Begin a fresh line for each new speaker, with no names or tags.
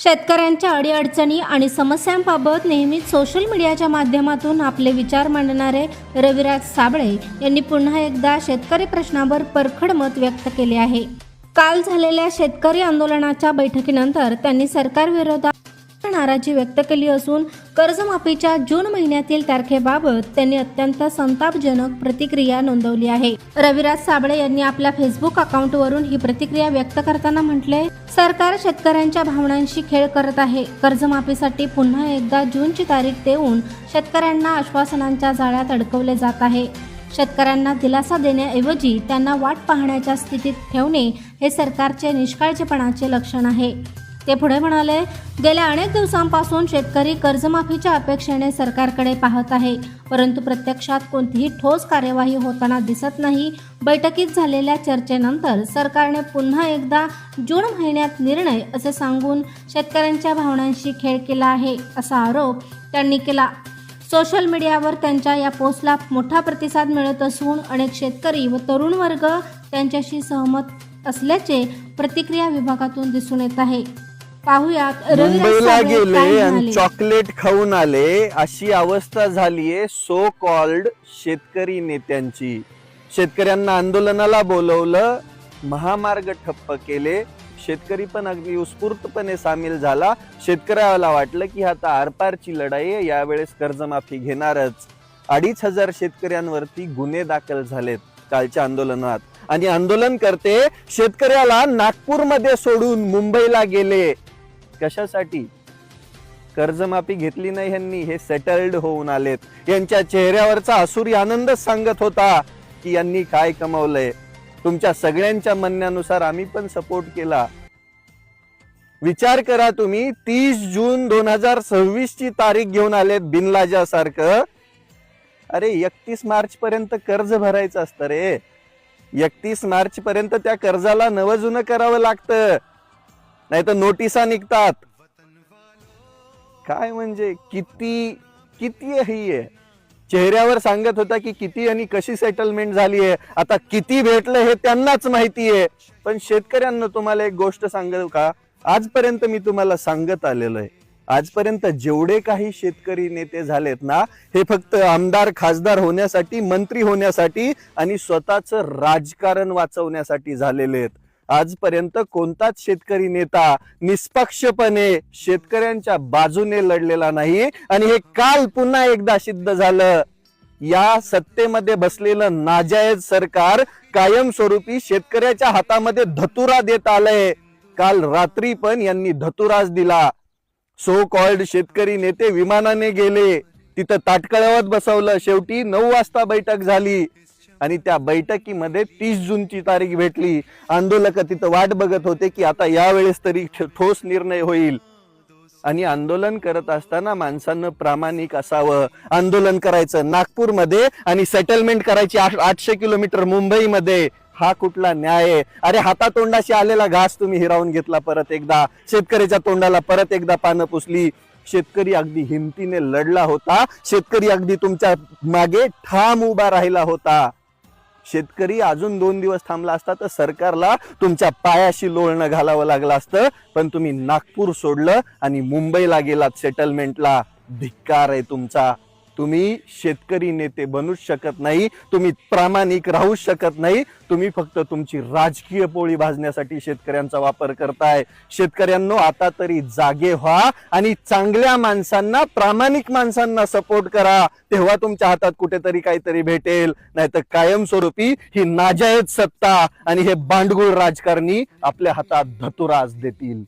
शेतकऱ्यांच्या अडीअडचणी आणि समस्यांबाबत नेहमीच सोशल मीडियाच्या माध्यमातून आपले विचार मांडणारे रविराज साबळे यांनी पुन्हा एकदा शेतकरी प्रश्नावर परखड मत व्यक्त केले आहे. काल झालेल्या शेतकरी आंदोलनाच्या बैठकीनंतर त्यांनी सरकारविरोधात नाराजी व्यक्त केली असून कर्जमाफीच्या जून महिन्यातील तारखेबाबत त्यांनी अत्यंत संतापजनक प्रतिक्रिया नोंदवली आहे. रविराज साबळे यांनी आपल्या फेसबुक अकाउंटवरून ही प्रतिक्रिया व्यक्त करताना म्हटले सरकार शेतकऱ्यांच्या भावनांशी खेळ करत आहे. कर्जमाफीसाठी पुन्हा एकदा जूनची तारीख देऊन शेतकऱ्यांना आश्वासनांच्या जाळ्यात अडकवले जात आहे. शेतकऱ्यांना दिलासा देण्याऐवजी त्यांना वाट पाहण्याच्या स्थितीत ठेवणे हे सरकारचे निष्काळजीपणाचे लक्षण आहे. ते पुढे म्हणाले गेल्या अनेक दिवसांपासून शेतकरी कर्जमाफीच्या अपेक्षेने सरकारकडे पाहत आहे. परंतु प्रत्यक्षात कोणतीही ठोस कार्यवाही होताना दिसत नाही. बैठकीत झालेल्या चर्चेनंतर सरकारने पुन्हा एकदा जून महिन्यात निर्णय असे सांगून शेतकऱ्यांच्या भावनांशी खेळ केला आहे असा आरोप त्यांनी केला. सोशल मीडियावर त्यांच्या या पोस्टला मोठा प्रतिसाद मिळत असून अनेक शेतकरी व तरुण वर्ग त्यांच्याशी सहमत असल्याचे प्रतिक्रिया विभागातून दिसून येत आहे. पाहुयात
मुंबईला
साबळे
गेले
काय
आणि
म्हणाले.
चॉकलेट खाऊन आले. अशी अवस्था झालीये सो कॉल्ड शेतकरी नेत्यांची. शेतकऱ्यांना आंदोलनाला बोलवलं महामार्ग ठप्प केले. शेतकरी पण अगदी उत्स्फूर्तपणे सामील झाला. शेतकऱ्याला वाटलं की आता आरपारची लढाई आहे यावेळेस कर्जमाफी घेणारच. अडीच हजार शेतकऱ्यांवरती गुन्हे दाखल झालेत कालच्या आंदोलनात. आणि आंदोलन करते शेतकऱ्याला नागपूरमध्ये सोडून मुंबईला गेले. कशासाठी? कर्जमाफी घेतली नाही यांनी हे सेटल्ड होऊन आलेत. यांच्या चेहऱ्यावरचा असुरी आनंद सांगत होता की यांनी काय कमवलंय. तुमच्या सगळ्यांच्या म्हणण्यानुसार आम्ही पण सपोर्ट केला. विचार करा तुम्ही तीस जून दोन हजार सव्वीस ची तारीख घेऊन आलेत बिनलाजा सारखं अरे एकतीस मार्च पर्यंत कर्ज भरायचं असतं रे. एकतीस मार्च पर्यंत त्या कर्जाला नवजुनं करावं लागतं. नाही तर नोटिसा निघतात. काय म्हणजे? किती किती ही आहे चेहऱ्यावर सांगत होता की किती आणि कशी सेटलमेंट झाली आहे. आता किती भेटलं हे त्यांनाच माहिती आहे. पण शेतकऱ्यांना तुम्हाला एक गोष्ट सांगेल का? आजपर्यंत मी तुम्हाला सांगत आलेलो आहे. आजपर्यंत जेवढे काही शेतकरी नेते झालेत ना हे फक्त आमदार खासदार होण्यासाठी मंत्री होण्यासाठी आणि स्वतःच राजकारण वाचवण्यासाठी झालेले आहेत. आजपर्यंत कोणताच शेतकरी नेता निष्पक्षपणे शेतकऱ्यांच्या बाजूने लढलेला नाही. आणि हे काल पुन्हा एकदा सिद्ध झालं. या सत्तेमध्ये बसलेलं नाजायज सरकार कायमस्वरूपी शेतकऱ्याच्या हातामध्ये धतुरा देत आलंय. काल रात्री पण यांनी धतुराच दिला. सो कॉल्ड शेतकरी नेते विमानाने गेले. तिथं ताटकळ्यावर बसवलं. शेवटी नऊ वाजता बैठक झाली. आणि त्या बैठकीमध्ये तीस जूनची तारीख भेटली. आंदोलक तिथं वाट बघत होते की आता यावेळेस तरी ठोस निर्णय होईल. आणि आंदोलन करत असताना माणसानं प्रामाणिक असावं. आंदोलन करायचं नागपूरमध्ये आणि सेटलमेंट करायची आठ- आठशे किलोमीटर मुंबईमध्ये. हा कुठला न्याय आहे? अरे हातातोंडाशी आलेला घास तुम्ही हिरावून घेतला परत एकदा. शेतकऱ्याच्या तोंडाला परत एकदा पानं पुसली. शेतकरी अगदी हिमतीने लढला होता. शेतकरी अगदी तुमच्या मागे ठाम उभा राहिला होता. शेतकरी अजून दोन दिवस थांबला असता तर सरकारला तुमच्या पायाशी लोळणं घालावं लागलं असतं. पण तुम्ही नागपूर सोडलं आणि मुंबईला गेलात सेटलमेंटला धिक्कार आहे तुमचा. तुम्ही शेतकरी नेते बनूच शकत नाही तुम्ही प्रामाणिक राहूच शकत नाही तुम्ही फक्त तुमची राजकीय पोळी भाजण्यासाठी शेतकऱ्यांचा वापर करताय. शेतकऱ्यांनो आता तरी जागे व्हा आणि चांगल्या माणसांना प्रामाणिक माणसांना सपोर्ट करा. तेव्हा तुमच्या हातात कुठेतरी काहीतरी भेटेल. नाहीतर कायमस्वरूपी ही नाजायज सत्ता आणि हे बांडगुळ राजकारणी आपल्या हातात धतुराज देतील.